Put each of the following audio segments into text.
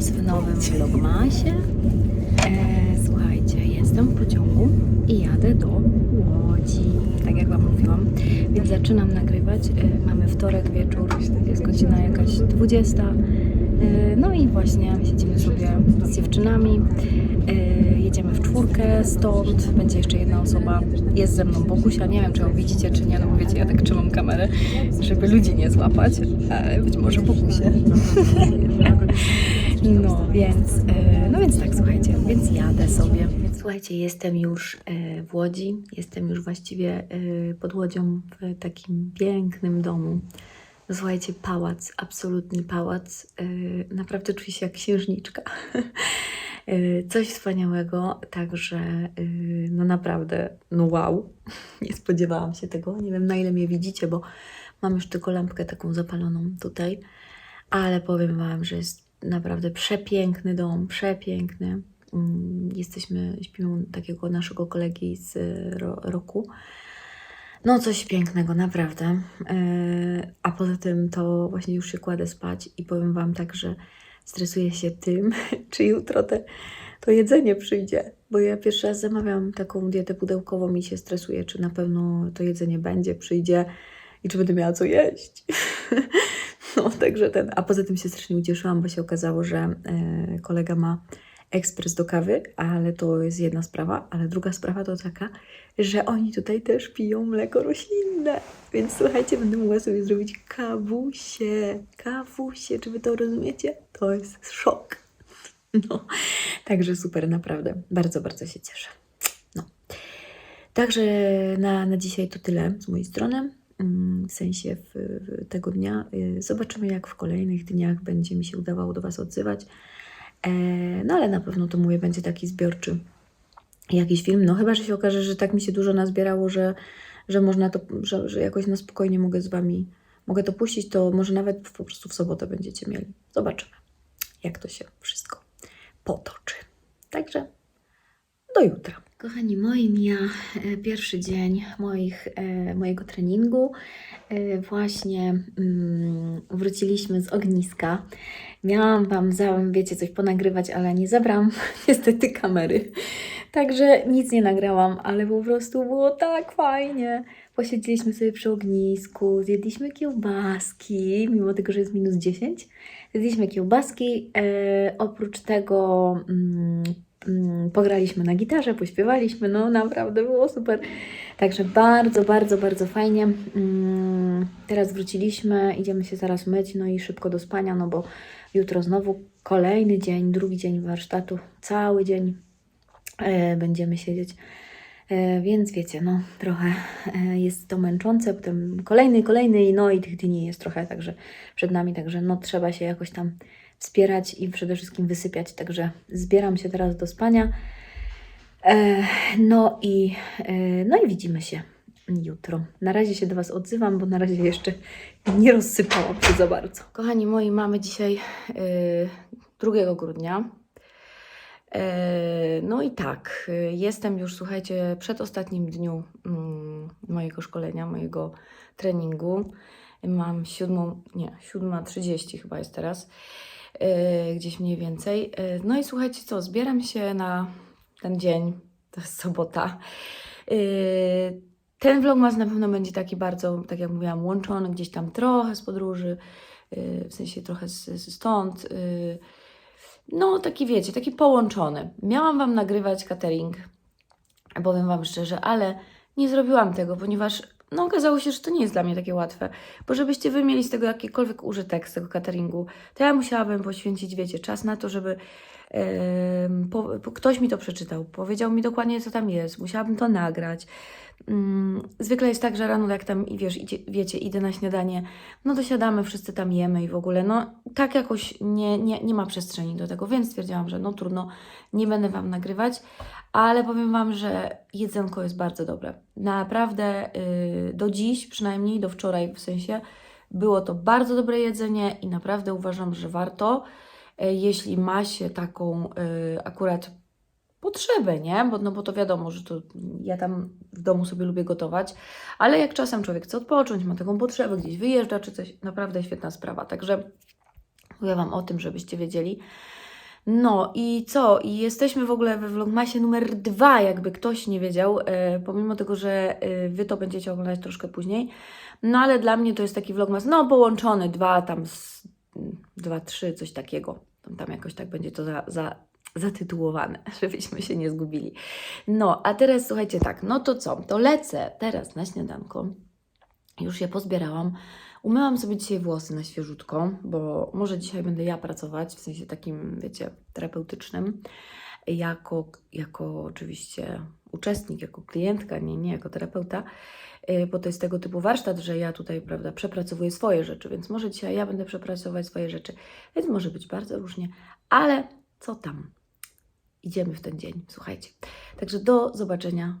Was w nowym vlogmasie. E, słuchajcie, jestem w pociągu i jadę do Łodzi, tak jak Wam mówiłam. Więc zaczynam nagrywać. E, mamy wtorek wieczór, jest godzina jakaś 20. E, no i właśnie siedzimy sobie z dziewczynami. E, jedziemy w czwórkę stąd. Będzie jeszcze jedna osoba. Jest ze mną Bogusia. Nie wiem, czy ją widzicie, czy nie. No bo wiecie, ja tak trzymam kamerę, żeby ludzi nie złapać. Ale być może Bogusie. No więc, e, no więc tak, słuchajcie, więc jadę sobie. Słuchajcie, jestem już e, w Łodzi, jestem już właściwie e, pod Łodzią w takim pięknym domu. Słuchajcie, pałac, absolutny pałac. Naprawdę czuję się jak księżniczka. Coś wspaniałego, także no naprawdę, no wow. Nie spodziewałam się tego. Nie wiem na ile mnie widzicie, bo mam już tylko lampkę taką zapaloną tutaj ale powiem Wam, że jest naprawdę przepiękny dom, przepiękny. Mm, Jesteśmy, śpimy takiego naszego kolegi z ro, roku. No coś pięknego, naprawdę. Yy, A poza tym to właśnie już się kładę spać i powiem Wam tak, że stresuję się tym, czy jutro te, to jedzenie przyjdzie. Bo ja pierwszy raz zamawiam taką dietę pudełkową i się stresuję, czy na pewno to jedzenie będzie, przyjdzie i czy będę miała co jeść. No, także ten. A poza tym się strasznie ucieszyłam, bo się okazało, że e, kolega ma ekspres do kawy, ale to jest jedna sprawa. Ale druga sprawa to taka, że oni tutaj też piją mleko roślinne. Więc słuchajcie, będę mogła sobie zrobić kawusie. Kawusie, czy wy to rozumiecie? To jest szok. No, także super, naprawdę. Bardzo, bardzo się cieszę. No. Także na, na dzisiaj to tyle z mojej strony. Mm, W sensie w, w tego dnia. Y, Zobaczymy, jak w kolejnych dniach będzie mi się udawało do Was odzywać. E, No ale na pewno to mówię, będzie taki zbiorczy jakiś film. No chyba, że się okaże, że tak mi się dużo nazbierało, że, że można to, że, że jakoś na spokojnie mogę z Wami, mogę to puścić, to może nawet po prostu w sobotę będziecie mieli. Zobaczymy, jak to się wszystko potoczy. Także do jutra. Kochani moi, mija e, pierwszy dzień moich, e, mojego treningu. E, właśnie mm, wróciliśmy z ogniska. Miałam Wam, za, wiecie, coś ponagrywać, ale nie zabrałam niestety kamery. Także nic nie nagrałam, ale po prostu było tak fajnie. Posiedzieliśmy sobie przy ognisku, zjedliśmy kiełbaski, mimo tego, że jest minus 10. Zjedliśmy kiełbaski. Oprócz tego mm, pograliśmy na gitarze, pośpiewaliśmy, no naprawdę było super. Także bardzo, bardzo, bardzo fajnie. Mm, teraz wróciliśmy, idziemy się zaraz myć, no i szybko do spania, no bo jutro znowu kolejny dzień, drugi dzień warsztatu, cały dzień e, będziemy siedzieć. E, więc wiecie, no trochę e, jest to męczące, potem kolejny, kolejny, no i tych dni jest trochę także przed nami, także no trzeba się jakoś tam wspierać i przede wszystkim wysypiać, także zbieram się teraz do spania. E, no i, e, no i widzimy się jutro. Na razie się do Was odzywam, bo na razie jeszcze nie rozsypałam się za bardzo. Kochani moi, mamy dzisiaj e, 2 grudnia. E, No i tak, jestem już, słuchajcie, przed ostatnim dniu mm, mojego szkolenia, mojego treningu. Mam siódmą, nie, siódma trzydzieści chyba jest teraz, gdzieś mniej więcej. E, No i słuchajcie, co, zbieram się na ten dzień, to jest sobota. E, Ten vlogmas na pewno będzie taki bardzo, tak jak mówiłam, łączony gdzieś tam trochę z podróży, w sensie trochę stąd. no, taki wiecie, taki połączony. Miałam Wam nagrywać catering, powiem Wam szczerze, ale nie zrobiłam tego, ponieważ no, okazało się, że to nie jest dla mnie takie łatwe. Bo żebyście Wy mieli z tego jakikolwiek użytek, z tego cateringu, to ja musiałabym poświęcić, wiecie, czas na to, żeby ktoś mi to przeczytał, powiedział mi dokładnie, co tam jest, musiałabym to nagrać. Mm, zwykle jest tak, że rano jak tam, i wiesz, idzie, wiecie, idę na śniadanie, no to siadamy, wszyscy tam jemy i w ogóle, no tak jakoś nie, nie, nie ma przestrzeni do tego, więc stwierdziłam, że no trudno, nie będę Wam nagrywać, ale powiem Wam, że jedzonko jest bardzo dobre. Naprawdę yy, do dziś, przynajmniej do wczoraj w sensie, było to bardzo dobre jedzenie i naprawdę uważam, że warto, jeśli ma się taką yy, akurat potrzebę, nie? Bo, no bo to wiadomo, że to ja tam w domu sobie lubię gotować, ale jak czasem człowiek chce odpocząć, ma taką potrzebę, gdzieś wyjeżdża czy coś, naprawdę świetna sprawa. Także mówię Wam o tym, żebyście wiedzieli. No i co? I jesteśmy w ogóle we Vlogmasie numer dwa, jakby ktoś nie wiedział, e, pomimo tego, że e, Wy to będziecie oglądać troszkę później. No ale dla mnie to jest taki Vlogmas, no połączony, dwa tam, z, dwa, trzy, coś takiego. Tam, jakoś tak będzie to za, za, zatytułowane, żebyśmy się nie zgubili. No, a teraz słuchajcie tak, no to co? To lecę teraz na śniadanko. Już je pozbierałam. Umyłam sobie dzisiaj włosy na świeżutko, bo może dzisiaj będę ja pracować, w sensie takim, wiecie, terapeutycznym, jako, jako oczywiście uczestnik, jako klientka, nie, nie jako terapeuta, bo to jest tego typu warsztat, że ja tutaj, prawda, przepracowuję swoje rzeczy, więc może dzisiaj ja będę przepracować swoje rzeczy, więc może być bardzo różnie, ale co tam? Idziemy w ten dzień, słuchajcie. Także do zobaczenia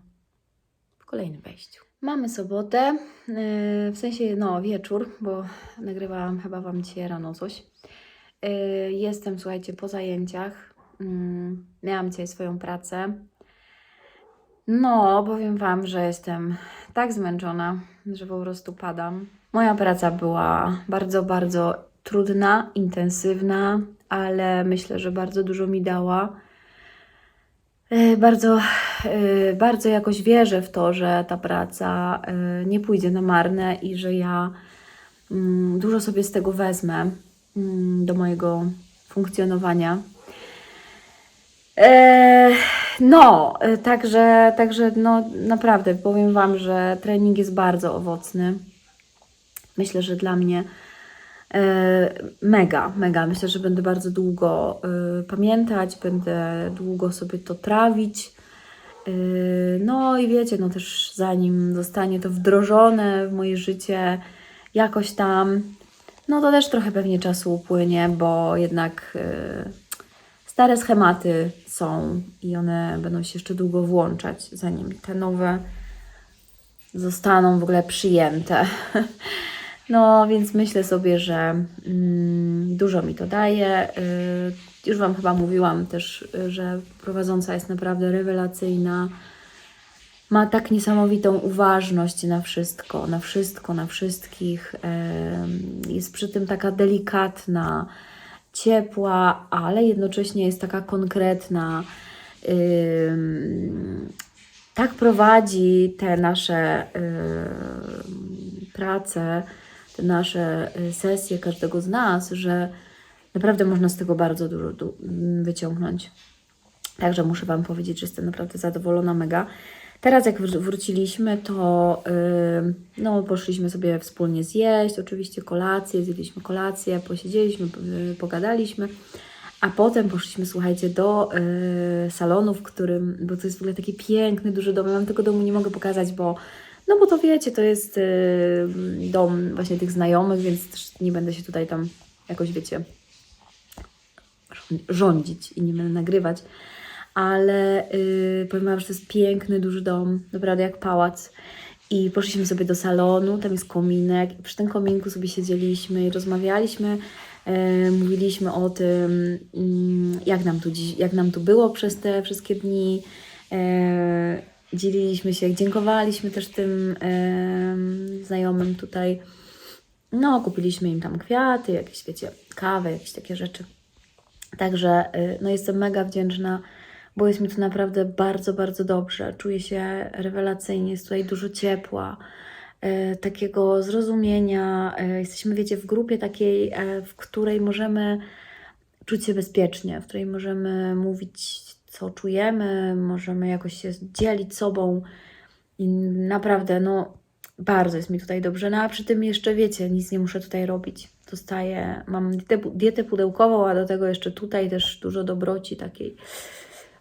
w kolejnym wejściu. Mamy sobotę, yy, w sensie no wieczór, bo nagrywałam chyba Wam dzisiaj rano coś. Yy, Jestem, słuchajcie, po zajęciach. Mm, Miałam dzisiaj swoją pracę. No, powiem Wam, że jestem tak zmęczona, że po prostu padam. Moja praca była bardzo, bardzo trudna, intensywna, ale myślę, że bardzo dużo mi dała. E, Bardzo, e, bardzo jakoś wierzę w to, że ta praca e, nie pójdzie na marne i że ja mm, dużo sobie z tego wezmę mm, do mojego funkcjonowania. E, No, e, także, także no, naprawdę powiem Wam, że trening jest bardzo owocny. Myślę, że dla mnie e, mega, mega. Myślę, że będę bardzo długo pamiętać, będę długo sobie to trawić. No i wiecie, no też zanim zostanie to wdrożone w moje życie jakoś tam, no to też trochę pewnie czasu upłynie, bo jednak stare schematy są i one będą się jeszcze długo włączać, zanim te nowe zostaną w ogóle przyjęte. No, więc myślę sobie, że mm, dużo mi to daje. Y, już Wam chyba mówiłam też, że prowadząca jest naprawdę rewelacyjna. Ma tak niesamowitą uważność na wszystko, na wszystko, na wszystkich. Em, Jest przy tym taka delikatna, ciepła, ale jednocześnie jest taka konkretna. Tak prowadzi te nasze prace, te nasze y, sesje każdego z nas, że naprawdę można z tego bardzo dużo du- wyciągnąć. Także muszę Wam powiedzieć, że jestem naprawdę zadowolona mega. Teraz jak wr- wróciliśmy, to no, poszliśmy sobie wspólnie zjeść, oczywiście kolację, zjedliśmy kolację, posiedzieliśmy, y, pogadaliśmy, a potem poszliśmy, słuchajcie, do y, salonu, w którym, bo to jest w ogóle taki piękny, duży dom, ja Wam tego domu nie mogę pokazać, bo no bo to wiecie, to jest y, dom właśnie tych znajomych, więc też nie będę się tutaj tam jakoś, wiecie, rządzić i nie będę nagrywać. Ale yy, powiem Wam, że to jest piękny, duży dom, naprawdę jak pałac. I poszliśmy sobie do salonu, tam jest kominek. Przy tym kominku sobie siedzieliśmy i rozmawialiśmy. yy, mówiliśmy o tym, mm, jak nam, tu dziś, jak nam tu było przez te wszystkie dni. Yy, dzieliliśmy się, dziękowaliśmy też tym yy, znajomym tutaj. No, kupiliśmy im tam kwiaty, jakieś, wiecie, kawę, jakieś takie rzeczy. Także y, no jestem mega wdzięczna, bo jest mi tu naprawdę bardzo, bardzo dobrze. Czuję się rewelacyjnie, jest tutaj dużo ciepła, y, takiego zrozumienia. Y, Jesteśmy, wiecie, w grupie takiej, e, w której możemy czuć się bezpiecznie, w której możemy mówić, co czujemy, możemy jakoś się dzielić sobą. I naprawdę, no, bardzo jest mi tutaj dobrze. No a przy tym jeszcze, wiecie, nic nie muszę tutaj robić. Dostaję, mam dietę, dietę pudełkową, a do tego jeszcze tutaj też dużo dobroci takiej.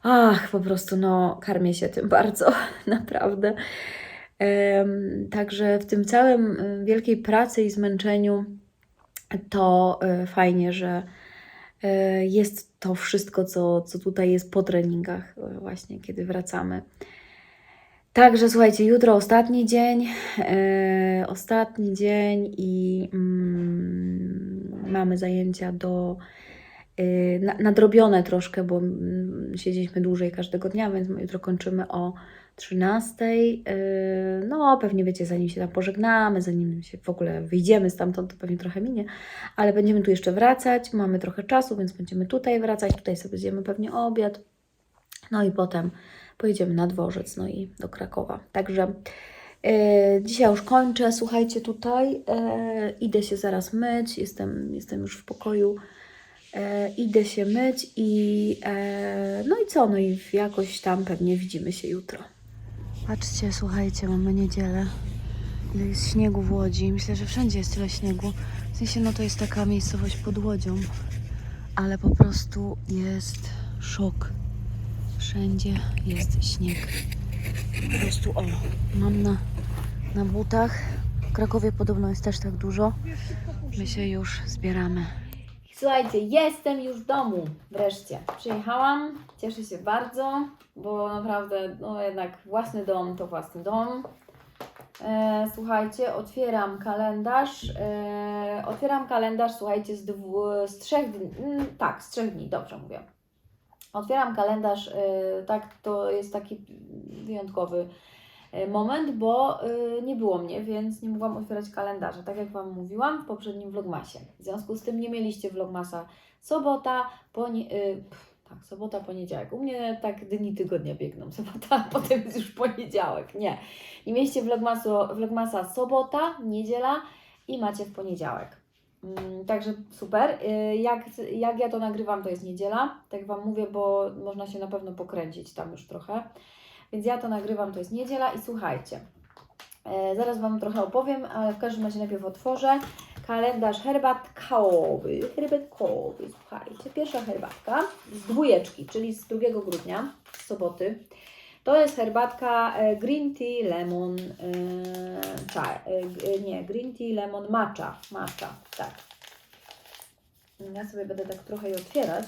Ach, po prostu, no, karmię się tym bardzo, naprawdę. Także w tym całym wielkiej pracy i zmęczeniu to y, fajnie, że y, jest to wszystko, co, co tutaj jest po treningach, y, właśnie kiedy wracamy. Także słuchajcie, jutro ostatni dzień, e, ostatni dzień i mm, mamy zajęcia do nadrobione troszkę, bo mm, siedzieliśmy dłużej każdego dnia, więc jutro kończymy o 13. y, No, pewnie wiecie, zanim się tam pożegnamy, zanim się w ogóle wyjdziemy stamtąd, to pewnie trochę minie, ale będziemy tu jeszcze wracać. Mamy trochę czasu, więc będziemy tutaj wracać. Tutaj sobie zjemy pewnie obiad. No i potem pojedziemy na dworzec, no i do Krakowa. Także e, dzisiaj już kończę. Słuchajcie, tutaj idę się zaraz myć. Jestem, jestem już w pokoju. E, idę się myć i e, no i co? No i jakoś tam pewnie widzimy się jutro. Patrzcie, słuchajcie, mamy niedzielę. Ile jest śniegu w Łodzi. Myślę, że wszędzie jest tyle śniegu. W sensie, no to jest taka miejscowość pod Łodzią, ale po prostu jest szok. Wszędzie jest śnieg. Po prostu, o, mam na, na butach. W Krakowie podobno jest też tak dużo. My się już zbieramy. Słuchajcie, jestem już w domu. Wreszcie. Przyjechałam. Cieszę się bardzo, bo naprawdę, no jednak własny dom to własny dom. E, słuchajcie, otwieram kalendarz. E, otwieram kalendarz, słuchajcie, z, dwu, z trzech dni. Mm, tak, z trzech dni, dobrze mówię. Otwieram kalendarz, y, tak, to jest taki wyjątkowy moment, bo y, nie było mnie, więc nie mogłam otwierać kalendarza, tak jak Wam mówiłam w poprzednim vlogmasie. W związku z tym nie mieliście vlogmasa sobota, pff, tak, sobota, poniedziałek. U mnie tak dni tygodnia biegną, sobota, potem jest już poniedziałek. Nie, nie mieliście vlogmasu, vlogmasa sobota, niedziela i macie w poniedziałek. Mm, Także super. Jak, jak ja to nagrywam, to jest niedziela. Tak Wam mówię, bo można się na pewno pokręcić tam już trochę. Więc ja to nagrywam, to jest niedziela i słuchajcie. e, Zaraz Wam trochę opowiem, ale w każdym razie najpierw otworzę kalendarz herbatkowy. Herbatkowy, słuchajcie. Pierwsza herbatka z dwójeczki, czyli z 2 grudnia, z soboty. To jest herbatka e, green tea lemon, g- nie, green tea lemon matcha, matcha, tak. Ja sobie będę tak trochę je otwierać.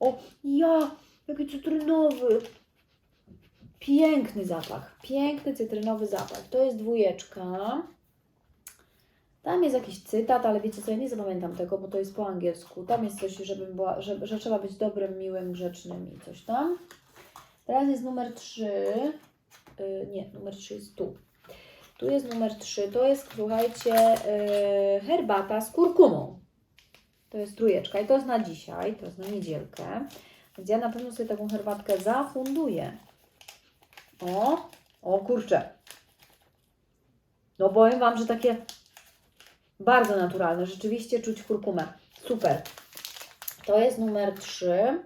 O, ja, jaki cytrynowy. Piękny zapach, piękny cytrynowy zapach. To jest dwójeczka. Tam jest jakiś cytat, ale wiecie co, ja nie zapamiętam tego, bo to jest po angielsku. Tam jest coś, żeby była, że, że trzeba być dobrym, miłym, grzecznym i coś tam. Teraz jest numer 3. Yy, nie, numer 3 jest tu. Tu jest numer 3. To jest, słuchajcie, yy, herbata z kurkumą. To jest trójeczka i to jest na dzisiaj, to jest na niedzielkę. Więc ja na pewno sobie taką herbatkę zafunduję. O, o kurczę. No powiem Wam, że takie bardzo naturalne. Rzeczywiście czuć kurkumę. Super. To jest numer 3.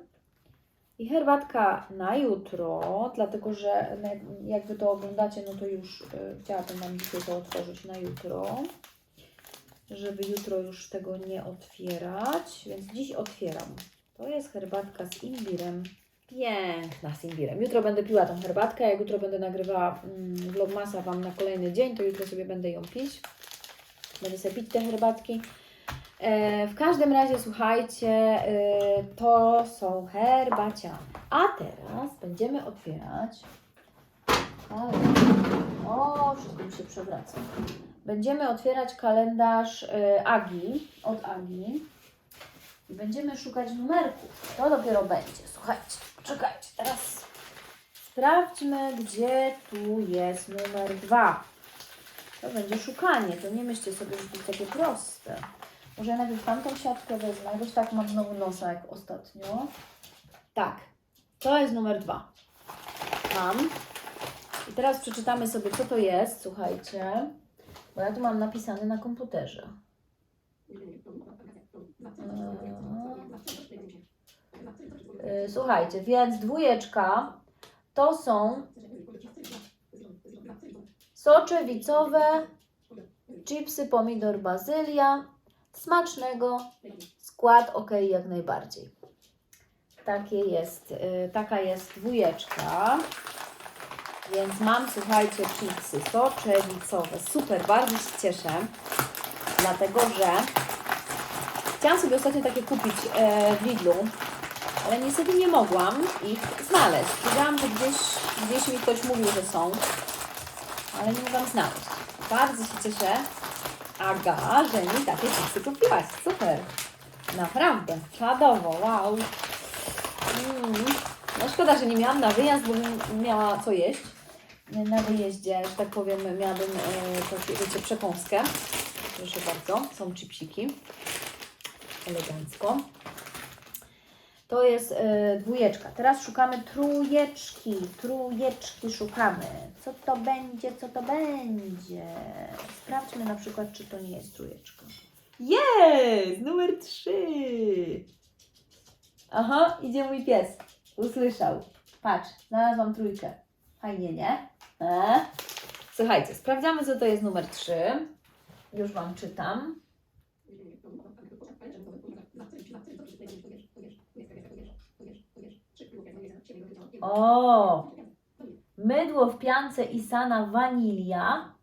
I herbatka na jutro, dlatego że jak Wy to oglądacie, no to już y, chciałabym Wam dzisiaj to otworzyć na jutro, żeby jutro już tego nie otwierać, więc dziś otwieram. To jest herbatka z imbirem. Piękna z imbirem. Jutro będę piła tą herbatkę, jak jutro będę nagrywała mm, vlogmasa Wam na kolejny dzień, to jutro sobie będę ją pić. Będę sobie pić te herbatki. E, w każdym razie, słuchajcie, e, to są herbacia. A teraz będziemy otwierać. O, wszystko mi się przewraca. Będziemy otwierać kalendarz e, Agi, od Agi. I będziemy szukać numerków. To dopiero będzie. Słuchajcie, czekajcie, teraz sprawdźmy, gdzie tu jest numer dwa. To będzie szukanie. To nie myślcie sobie, że to jest takie proste. Może ja najpierw tamtą siatkę wezmę, jakoś tak mam znowu nosa jak ostatnio. Tak, to jest numer dwa. Mam. I teraz przeczytamy sobie, co to jest, słuchajcie. Bo ja tu mam napisane na komputerze. Yy, Słuchajcie, więc dwójeczka to są soczewicowe chipsy pomidor bazylia. Smacznego. Skład ok jak najbardziej. Takie jest, y, taka jest dwójeczka. Więc mam, słuchajcie, chipsy soczewicowe. Super, bardzo się cieszę. Dlatego, że chciałam sobie ostatnio takie kupić e, w Lidlu, ale niestety nie mogłam ich znaleźć. Wiedziałam, że gdzieś, gdzieś mi ktoś mówił, że są, ale nie mogłam znaleźć. Bardzo się cieszę, Aga, że mi takie chipsy kupiłaś. Super. Naprawdę, czadowo, wow. Mm. No szkoda, że nie miałam na wyjazd, bo bym miała co jeść. Na wyjeździe, że tak powiem, miałabym e, takie, przekąskę. Proszę bardzo, są chipsiki. Elegancko. To jest e, dwójeczka. Teraz szukamy trójeczki. Trójeczki szukamy. Co to będzie, co to będzie? Sprawdźmy na przykład, czy to nie jest trójeczka. Jest! Numer trzy. Aha, idzie mój pies. Usłyszał. Patrz, znalazłam trójkę. Fajnie, nie? E? Słuchajcie, sprawdzamy, co to jest numer trzy. Już Wam czytam. O! Mydło w piance Isana wanilia.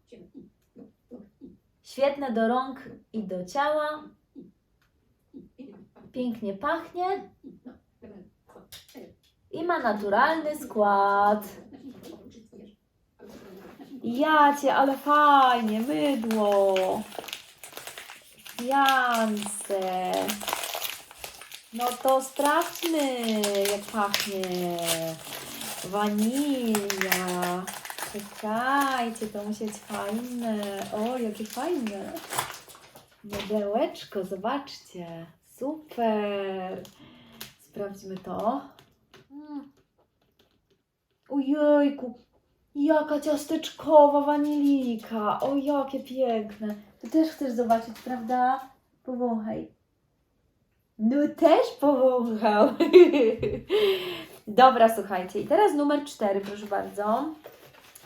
Świetne do rąk i do ciała. Pięknie pachnie. I ma naturalny skład. Jacie, ale fajnie, mydło. Piance. No to sprawdźmy, jak pachnie. Wanilia. Czekajcie, to musi być fajne. O, jakie fajne. Mydełeczko, zobaczcie. Super. Sprawdźmy to. Mm. Ojejku, jaka ciasteczkowa wanilika. O, jakie piękne. Ty też chcesz zobaczyć, prawda? Powąchaj. No też powąchał. Dobra, słuchajcie. I teraz numer cztery, proszę bardzo.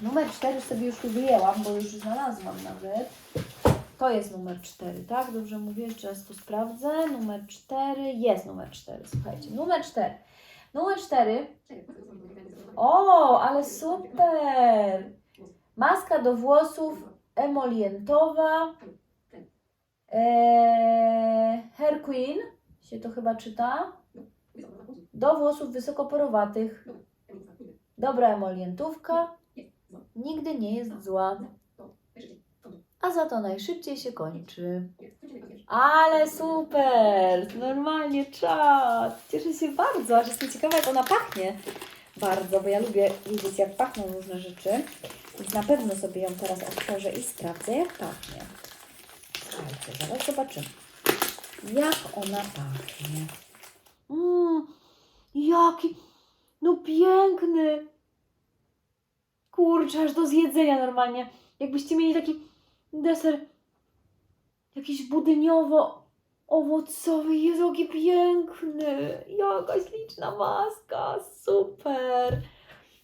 Numer cztery sobie już tu wyjęłam, bo już znalazłam nawet. To jest numer cztery, tak? Dobrze mówię, jeszcze raz tu sprawdzę. Numer cztery, jest numer cztery, słuchajcie. Numer cztery. Numer cztery. O, ale super! Maska do włosów emolientowa. Eee, Hair Queen się to chyba czyta. Do włosów wysokoporowatych. Dobra emolientówka. Nigdy nie jest zła. A za to najszybciej się kończy. Ale super! Normalnie czas. Cieszę się bardzo, aż jestem ciekawa, jak ona pachnie. Bardzo, bo ja lubię wiedzieć, jak pachną różne rzeczy. Więc na pewno sobie ją teraz otworzę i sprawdzę, jak pachnie. Słuchajcie, zaraz zobaczymy, jak ona pachnie. Mmm, jaki, no piękny. Kurczę, aż do zjedzenia normalnie. Jakbyście mieli taki deser jakiś budyniowo-owocowy. Jezu, jaki piękny. Jaka śliczna maska. Super.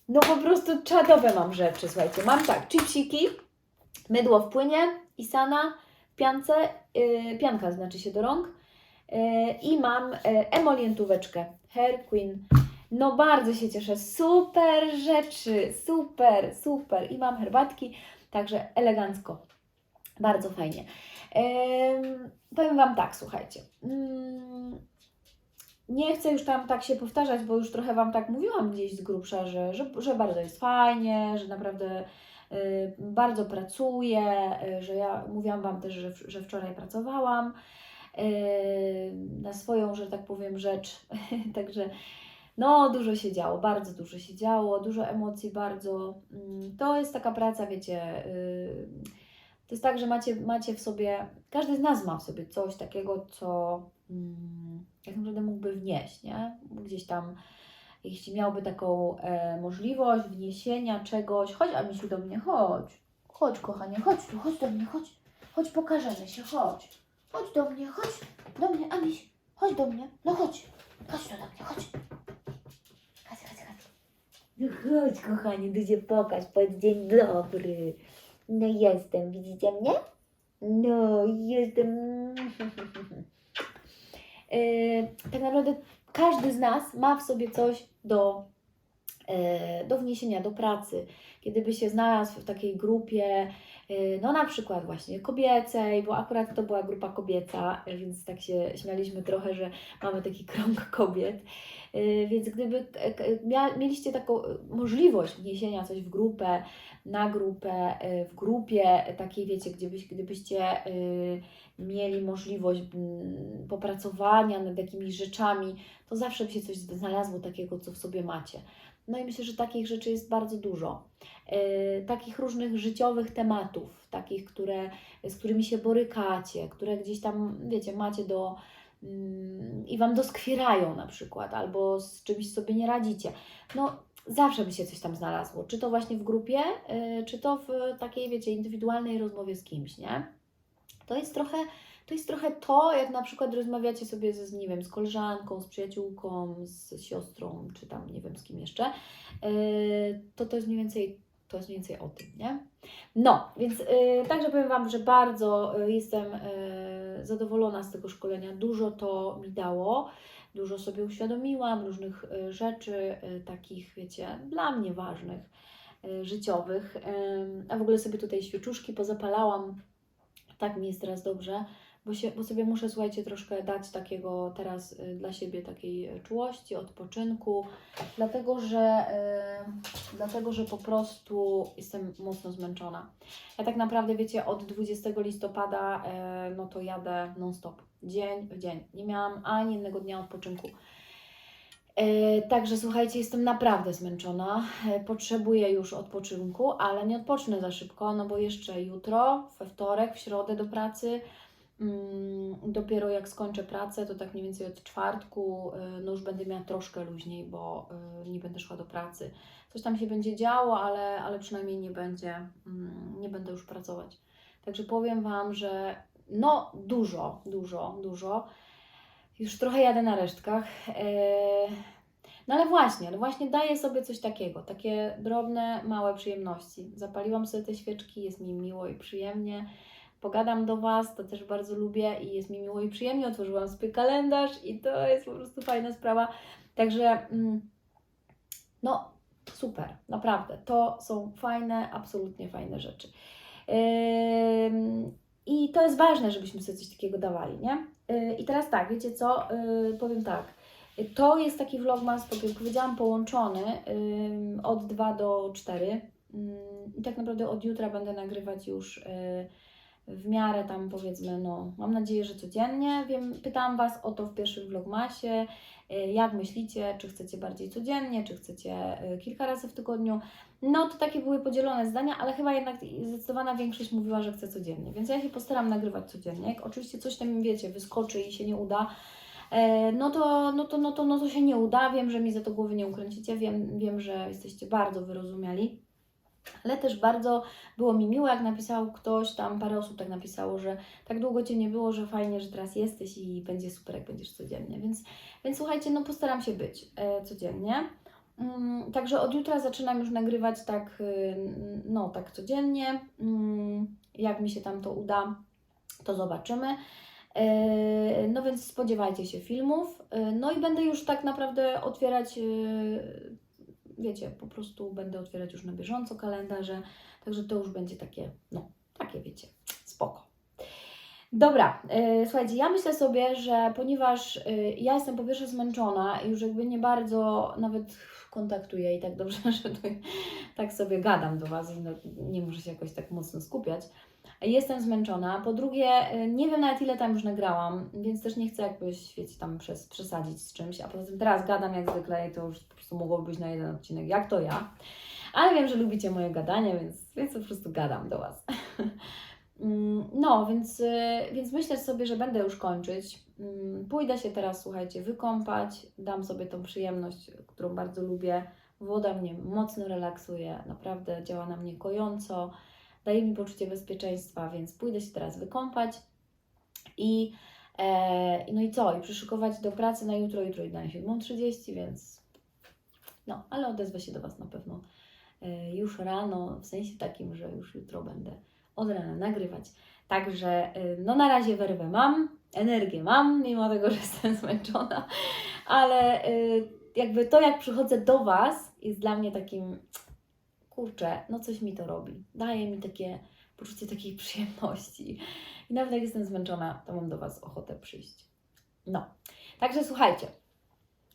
No po prostu czadowe mam rzeczy, słuchajcie. Mam tak, chipsiki, mydło w płynie, Isana, w piance, pianka znaczy się do rąk. Yy, I mam yy, emolientóweczkę Hair Queen. No bardzo się cieszę. Super rzeczy, super, super. I mam herbatki, także elegancko. Bardzo fajnie. Em, powiem Wam tak, słuchajcie. Mm, nie chcę już tam tak się powtarzać, bo już trochę Wam tak mówiłam gdzieś z grubsza, że, że, że bardzo jest fajnie, że naprawdę bardzo pracuję, y, że ja mówiłam Wam też, że, że wczoraj pracowałam y, na swoją, że tak powiem, rzecz. Także no, dużo się działo, bardzo dużo się działo, dużo emocji, bardzo. mm, To jest taka praca, wiecie. y, to jest tak, że macie, macie w sobie, każdy z nas ma w sobie coś takiego, co mm, tak naprawdę mógłby wnieść, nie? Gdzieś tam, jeśli miałby taką e, możliwość wniesienia czegoś, chodź Amisiu do mnie, chodź. Chodź kochanie, chodź tu, chodź do mnie, chodź. Chodź, pokażemy się, chodź. Chodź do mnie, chodź do mnie, Amiś, chodź do mnie, no chodź. Chodź tu do mnie, chodź. Chodź, chodź, chodź. No chodź kochanie, tu się pokaż, powiedz dzień dobry. No jestem, widzicie mnie? No, jestem. Yy, tak naprawdę każdy z nas ma w sobie coś do e, do wniesienia do pracy, kiedy by się znalazł w takiej grupie, e, no na przykład właśnie kobiecej, bo akurat to była grupa kobieca, więc tak się śmialiśmy trochę, że mamy taki krąg kobiet. E, Więc gdyby mieliście taką możliwość wniesienia coś w grupę, na grupę, w grupie takiej, wiecie, gdybyś, gdybyście mieli możliwość mm, popracowania nad jakimiś rzeczami, to zawsze by się coś znalazło takiego, co w sobie macie. No i myślę, że takich rzeczy jest bardzo dużo. E, takich różnych życiowych tematów, takich, które, z którymi się borykacie, które gdzieś tam, wiecie, macie do mm, i Wam doskwierają na przykład, albo z czymś sobie nie radzicie. No, zawsze by się coś tam znalazło. Czy to właśnie w grupie, y, czy to w takiej, wiecie, indywidualnej rozmowie z kimś, nie? To jest trochę, to jest trochę to, jak na przykład rozmawiacie sobie ze, nie wiem, z koleżanką, z przyjaciółką, z siostrą, czy tam nie wiem z kim jeszcze, y, to to jest mniej więcej, to jest mniej więcej o tym, nie? No, więc y, także powiem Wam, że bardzo y, jestem y, zadowolona z tego szkolenia. Dużo to mi dało, dużo sobie uświadomiłam, różnych y, rzeczy y, takich, wiecie, dla mnie ważnych, y, życiowych. Ym, A w ogóle sobie tutaj świeczuszki pozapalałam. Tak mi jest teraz dobrze, bo, się, bo sobie muszę, słuchajcie, troszkę dać takiego teraz y, dla siebie takiej y, czułości, odpoczynku, dlatego że, y, dlatego, że po prostu jestem mocno zmęczona. Ja tak naprawdę, wiecie, od 20 listopada, y, no to jadę non-stop, dzień w dzień. Nie miałam ani jednego dnia odpoczynku. E, Także słuchajcie, jestem naprawdę zmęczona. E, Potrzebuję już odpoczynku, ale nie odpocznę za szybko, no bo jeszcze jutro, we wtorek, w środę do pracy. Mm, Dopiero jak skończę pracę, to tak mniej więcej od czwartku, e, no już będę miała troszkę luźniej, bo nie będę szła do pracy. Coś tam się będzie działo, ale, ale przynajmniej nie będzie, mm, nie będę już pracować. Także powiem Wam, że no dużo, dużo, dużo. Już trochę jadę na resztkach. Eee, No ale właśnie, no właśnie daję sobie coś takiego, takie drobne, małe przyjemności. Zapaliłam sobie te świeczki, jest mi miło i przyjemnie. Pogadam do Was, to też bardzo lubię i jest mi miło i przyjemnie. Otworzyłam sobie kalendarz i to jest po prostu fajna sprawa. Także mm, no super, naprawdę. To są fajne, absolutnie fajne rzeczy. Ym, I to jest ważne, żebyśmy sobie coś takiego dawali, nie? I teraz tak, wiecie co? Yy, powiem tak. To jest taki vlogmas, tak jak powiedziałam, połączony od 2 do 4. Ym, I tak naprawdę od jutra będę nagrywać już yy, w miarę tam powiedzmy, no mam nadzieję, że codziennie. Wiem, pytałam Was o to w pierwszym vlogmasie. Yy, Jak myślicie, czy chcecie bardziej codziennie, czy chcecie yy, kilka razy w tygodniu? No to takie były podzielone zdania, ale chyba jednak zdecydowana większość mówiła, że chce codziennie, więc ja się postaram nagrywać codziennie. Jak oczywiście coś tam, wiecie, wyskoczy i się nie uda, e, no to, no to, no to, no to się nie uda. Wiem, że mi za to głowy nie ukręcicie, wiem, wiem, że jesteście bardzo wyrozumiali. Ale też bardzo było mi miło, jak napisał ktoś, tam parę osób tak napisało, że tak długo Cię nie było, że fajnie, że teraz jesteś i będzie super, jak będziesz codziennie. Więc, więc słuchajcie, no postaram się być e, codziennie. Mm, Także od jutra zaczynam już nagrywać tak, y, no tak codziennie. Mm, Jak mi się tam to uda, to zobaczymy. E, No więc spodziewajcie się filmów. E, No i będę już tak naprawdę otwierać, y, wiecie, po prostu będę otwierać już na bieżąco kalendarze. Także to już będzie takie, no, takie wiecie, spoko. Dobra, e, słuchajcie, ja myślę sobie, że ponieważ e, ja jestem po pierwsze zmęczona i już jakby nie bardzo nawet kontaktuję i tak dobrze, że tak sobie gadam do Was i no, nie muszę się jakoś tak mocno skupiać. Jestem zmęczona. Po drugie, e, nie wiem nawet ile tam już nagrałam, więc też nie chcę jakbyś, wiecie, tam przez, przesadzić z czymś. A poza tym teraz gadam jak zwykle i to już po prostu mogłoby być na jeden odcinek, jak to ja. Ale wiem, że lubicie moje gadanie, więc, więc po prostu gadam do Was. Mm, No, więc, y, więc myślę sobie, że będę już kończyć. Mm, Pójdę się teraz, słuchajcie, wykąpać, dam sobie tą przyjemność, którą bardzo lubię. Woda mnie mocno relaksuje, naprawdę działa na mnie kojąco, daje mi poczucie bezpieczeństwa, więc pójdę się teraz wykąpać i e, no i co? I przyszykować do pracy na jutro, jutro idę na 7.30, więc no, ale odezwę się do Was na pewno e, już rano, w sensie takim, że już jutro będę od rana nagrywać. Także y, no na razie werwę mam, energię mam, mimo tego, że jestem zmęczona, ale y, jakby to, jak przychodzę do Was jest dla mnie takim, kurczę, no coś mi to robi. Daje mi takie poczucie takiej przyjemności. I nawet jak jestem zmęczona, to mam do Was ochotę przyjść. No, także słuchajcie.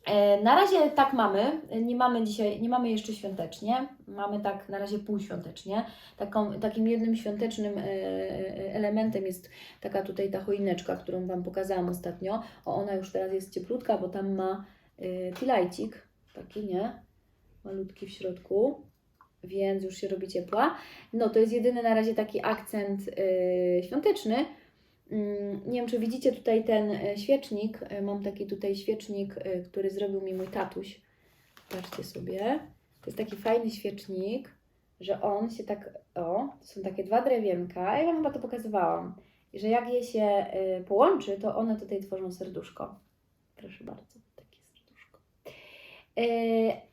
E, Na razie tak mamy. Nie mamy dzisiaj, nie mamy jeszcze świątecznie. Mamy tak na razie półświątecznie. Taką, takim jednym świątecznym e, e, elementem jest taka tutaj ta choineczka, którą Wam pokazałam ostatnio. O, ona już teraz jest cieplutka, bo tam ma tilajcik, taki, nie? Malutki w środku, więc już się robi ciepła. No, to jest jedyny na razie taki akcent e, świąteczny. Mm, Nie wiem, czy widzicie tutaj ten e, świecznik. E, Mam taki tutaj świecznik, e, który zrobił mi mój tatuś. Patrzcie sobie. To jest taki fajny świecznik, że on się tak. O, to są takie dwa drewienka. Ja Wam chyba to pokazywałam. I że jak je się e, połączy, to one tutaj tworzą serduszko. Proszę bardzo,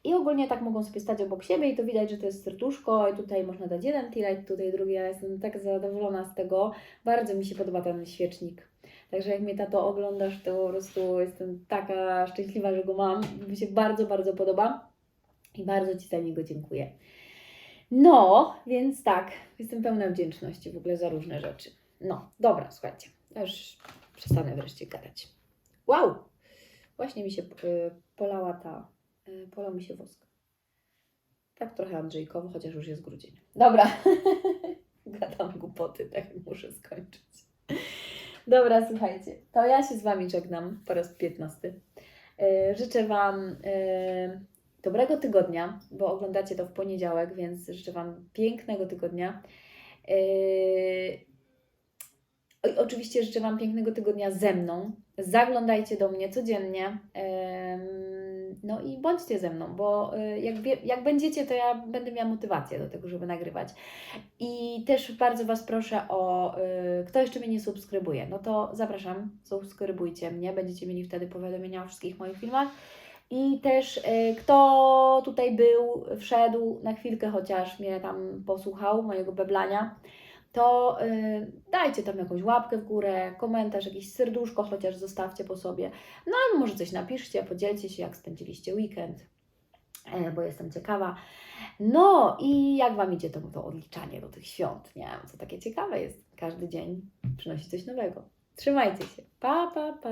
I ogólnie tak mogą sobie stać obok siebie i to widać, że to jest serduszko i tutaj można dać jeden tilajt, tutaj drugi. Ja jestem tak zadowolona z tego. Bardzo mi się podoba ten świecznik. Także jak mnie tato oglądasz, to po prostu jestem taka szczęśliwa, że go mam. Mi się bardzo, bardzo podoba i bardzo Ci za niego dziękuję. No, więc tak, jestem pełna wdzięczności w ogóle za różne rzeczy. No, dobra, słuchajcie, ja już przestanę wreszcie gadać. Wow! Właśnie mi się y, polała ta, polał mi się wosk. Tak trochę Andrzejkowo, chociaż już jest grudzień. Dobra, gadam głupoty, tak muszę skończyć. Dobra, słuchajcie, to ja się z Wami żegnam po raz 15. Yy, Życzę Wam yy, dobrego tygodnia, bo oglądacie to w poniedziałek, więc życzę Wam pięknego tygodnia. Yy, Oczywiście życzę Wam pięknego tygodnia ze mną. Zaglądajcie do mnie codziennie. Em, No i bądźcie ze mną, bo y, jak, jak będziecie, to ja będę miała motywację do tego, żeby nagrywać. I też bardzo Was proszę o, y, kto jeszcze mnie nie subskrybuje, no to zapraszam, subskrybujcie mnie, będziecie mieli wtedy powiadomienia o wszystkich moich filmach. I też y, kto tutaj był, wszedł na chwilkę chociaż mnie tam posłuchał, mojego beblania, to y, dajcie tam jakąś łapkę w górę, komentarz, jakieś serduszko chociaż zostawcie po sobie. No albo może coś napiszcie, podzielcie się jak spędziliście weekend, e, bo jestem ciekawa. No i jak Wam idzie to, to odliczanie do tych świąt, nie? Co takie ciekawe jest. Każdy dzień przynosi coś nowego. Trzymajcie się. Pa, pa, pa.